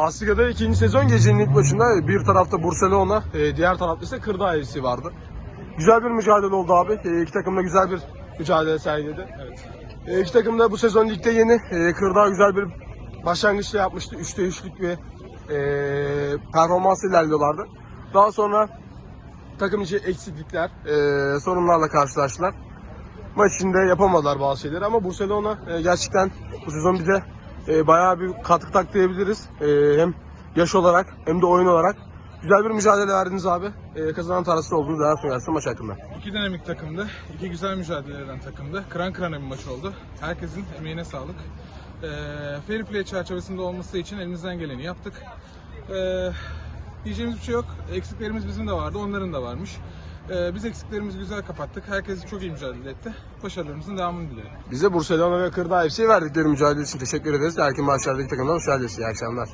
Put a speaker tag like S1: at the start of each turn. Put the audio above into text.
S1: Asliga'da ikinci sezon gecenin ilk maçında bir tarafta Barcelona, e, diğer tarafta ise Kırdağ FC vardı. Güzel bir mücadele oldu abi. E, iki takım da güzel bir mücadele sergiledi.
S2: Evet.
S1: İki takım da bu sezon ligde yeni. E, Kırdağ güzel bir başlangıçta yapmıştı. 3'te 3'lük bir performans ilerliyorlardı. Daha sonra takım içi eksiklikler, sorunlarla karşılaştılar. Maç içinde yapamadılar bazı şeyleri ama Barcelona gerçekten bu sezon bize e, bayağı bir katkı tak diyebiliriz. E, hem yaş olarak hem de oyun olarak. Güzel bir mücadele verdiniz abi. E, kazanan tarafsız oldunuz. Daha sonra maç hakkında.
S2: İki dinamik takımdı. iki güzel mücadele eden takımdı. Kıran kırana bir maç oldu. Herkesin emeğine sağlık. Ee, fair play çerçevesinde olması için elimizden geleni yaptık. Ee, diyeceğimiz bir şey yok. Eksiklerimiz bizim de vardı, onların da varmış. Ee, biz eksiklerimizi güzel kapattık. Herkes çok iyi mücadele etti. Başarılarımızın devamını dilerim.
S1: Bize Barcelona ve Kırdağ FC verdikleri mücadele için teşekkür ederiz. Erkin Başlar'daki takımdan hoş geldiniz. İyi akşamlar.